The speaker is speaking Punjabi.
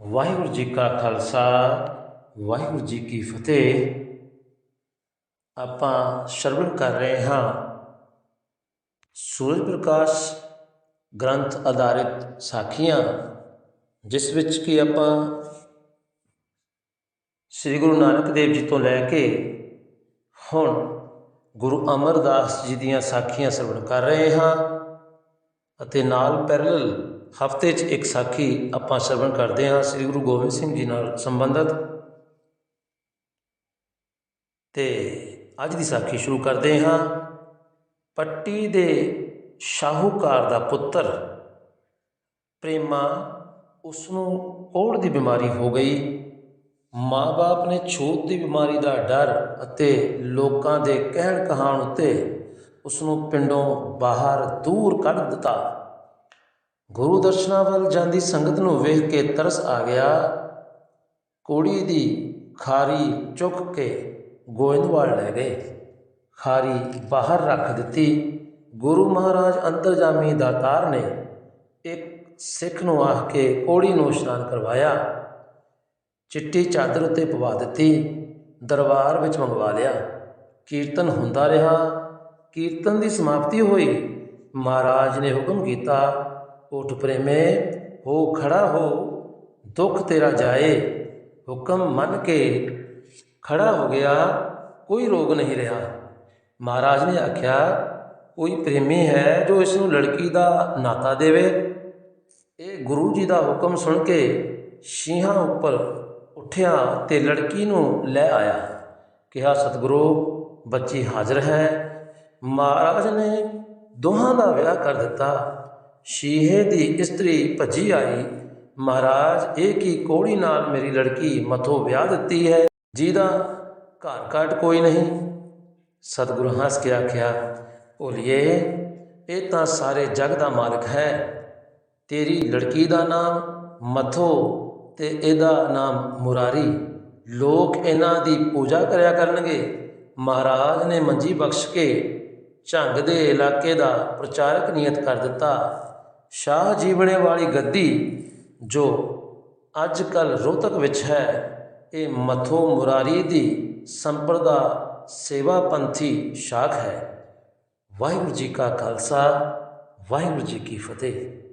ਵਾਹਿਗੁਰੂ ਜੀ ਕਾ ਖਾਲਸਾ, ਵਾਹਿਗੁਰੂ ਜੀ ਕੀ ਫਤਿਹ। ਆਪਾਂ ਸ਼ਰਵਣ ਕਰ ਰਹੇ ਹਾਂ ਸੂਰਜ ਪ੍ਰਕਾਸ਼ ਗ੍ਰੰਥ ਆਧਾਰਿਤ ਸਾਖੀਆਂ, ਜਿਸ ਵਿੱਚ ਕਿ ਆਪਾਂ ਸ੍ਰੀ ਗੁਰੂ ਨਾਨਕ ਦੇਵ ਜੀ ਤੋਂ ਲੈ ਕੇ ਹੁਣ ਗੁਰੂ ਅਮਰਦਾਸ ਜੀ ਦੀਆਂ ਸਾਖੀਆਂ ਸਰਵਣ ਕਰ ਰਹੇ ਹਾਂ। ਅਤੇ ਨਾਲ ਪੈਰਲਲ ਹਫ਼ਤੇ 'ਚ ਇੱਕ ਸਾਖੀ ਆਪਾਂ ਸਰਵਣ ਕਰਦੇ ਹਾਂ ਸ੍ਰੀ ਗੁਰੂ ਗੋਬਿੰਦ ਸਿੰਘ ਜੀ ਨਾਲ ਸੰਬੰਧਿਤ। ਤੇ ਅੱਜ ਦੀ ਸਾਖੀ ਸ਼ੁਰੂ ਕਰਦੇ ਹਾਂ। ਪੱਟੀ ਦੇ ਸ਼ਾਹੂਕਾਰ ਦਾ ਪੁੱਤਰ ਪ੍ਰੇਮਾ ਉਸ ਨੂੰ ਕੋੜ ਦੀ ਬਿਮਾਰੀ ਹੋ ਗਈ। ਮਾਂ-ਬਾਪ ਨੇ ਛੂਤ ਦੀ ਬਿਮਾਰੀ ਦਾ ਡਰ ਅਤੇ ਲੋਕਾਂ ਦੇ ਕਹਿਣ ਕਹਾਣ ਉੱਤੇ ਉਸ ਨੂੰ ਪਿੰਡੋਂ ਬਾਹਰ ਦੂਰ ਕੱਢ ਦਿੱਤਾ। ਗੁਰੂ ਦਰਸ਼ਨਾਂ ਵੱਲ ਜਾਂਦੀ ਸੰਗਤ ਨੂੰ ਵੇਖ ਕੇ ਤਰਸ ਆ ਗਿਆ। ਕੋੜੀ ਦੀ ਖਾਰੀ ਚੁੱਕ ਕੇ ਗੋਇੰਦਵਾਲ ਲੈ ਗਏ। ਖਾਰੀ ਬਾਹਰ ਰੱਖ ਦਿੱਤੀ। ਗੁਰੂ ਮਹਾਰਾਜ ਅੰਤਰਜਾਮੀ ਦਾਤਾਰ ਨੇ ਇੱਕ ਸਿੱਖ ਨੂੰ ਆਖ ਕੇ ਕੋੜੀ ਨੂੰ ਇਸ਼ਨਾਨ ਕਰਵਾਇਆ। ਚਿੱਟੀ ਚਾਦਰ ਉੱਤੇ ਪਵਾ ਦਿੱਤੀ। ਦਰਬਾਰ ਵਿੱਚ ਮੰਗਵਾ ਲਿਆ। ਕੀਰਤਨ ਹੁੰਦਾ ਰਿਹਾ। ਕੀਰਤਨ ਦੀ ਸਮਾਪਤੀ ਹੋਈ। ਮਹਾਰਾਜ ਨੇ ਹੁਕਮ ਕੀਤਾ, ਉਠ ਪ੍ਰੇਮੇ, ਹੋ ਖੜਾ ਹੋ, ਦੁੱਖ ਤੇਰਾ ਜਾਏ। ਹੁਕਮ ਮੰਨ ਕੇ ਖੜਾ ਹੋ ਗਿਆ, ਕੋਈ ਰੋਗ ਨਹੀਂ ਰਿਹਾ। ਮਹਾਰਾਜ ਨੇ ਆਖਿਆ, ਕੋਈ ਪ੍ਰੇਮੀ ਹੈ ਜੋ ਇਸ ਨੂੰ ਲੜਕੀ ਦਾ ਨਾਤਾ ਦੇਵੇ? ਇਹ ਗੁਰੂ ਜੀ ਦਾ ਹੁਕਮ ਸੁਣ ਕੇ ਸ਼ੀਹਾਂ ਉੱਪਰ ਉੱਠਿਆ ਤੇ ਲੜਕੀ ਨੂੰ ਲੈ ਆਇਆ। ਕਿਹਾ, ਸਤਿਗੁਰੂ, ਬੱਚੀ ਹਾਜ਼ਰ ਹੈ ਮਹਾਰਾਜ ਨੇ ਦੋਹਾਂ ਦਾ ਵਿਆਹ ਕਰ ਦਿੱਤਾ। ਸ਼ੀਹੇ ਦੀ ਇਸਤਰੀ ਭੱਜੀ ਆਈ। ਮਹਾਰਾਜ, ਇਹ ਕੀ ਕੋੜੀ ਨਾਲ ਮੇਰੀ ਲੜਕੀ ਮਥੋ ਵਿਆਹ ਦਿੱਤੀ ਹੈ? ਜਿਹਦਾ ਘਰ ਘਾਟ ਕੋਈ ਨਹੀਂ। ਸਤਿਗੁਰੂ ਹੱਸ ਕੇ ਆਖਿਆ, ਭੋਲੀਏ, ਇਹ ਤਾਂ ਸਾਰੇ ਜਗ ਦਾ ਮਾਲਕ ਹੈ। ਤੇਰੀ ਲੜਕੀ ਦਾ ਨਾਮ ਮਥੋ ਤੇ ਇਹਦਾ ਨਾਮ ਮੁਰਾਰੀ। ਲੋਕ ਇਹਨਾਂ ਦੀ ਪੂਜਾ ਕਰਿਆ ਕਰਨਗੇ। ਮਹਾਰਾਜ ਨੇ ਮੰਜੀ ਬਖਸ਼ ਕੇ ਝੰਗ ਦੇ ਇਲਾਕੇ ਦਾ ਪ੍ਰਚਾਰਕ ਨਿਯਤ ਕਰ ਦਿੱਤਾ। ਸ਼ਾਹ ਜੀਵਣੇ ਵਾਲੀ ਗੱਦੀ, ਜੋ ਅੱਜ ਕੱਲ ਰੋਹਤਕ ਵਿੱਚ ਹੈ, ਇਹ ਮਥੋ ਮੁਰਾਰੀ ਦੀ ਸੰਪਰਦਾ ਸੇਵਾ ਪੰਥੀ ਸ਼ਾਖ ਹੈ। ਵਾਹਿਗੁਰੂ ਜੀ ਕਾ ਖਾਲਸਾ, ਵਾਹਿਗੁਰੂ ਜੀ ਕੀ ਫਤਿਹ।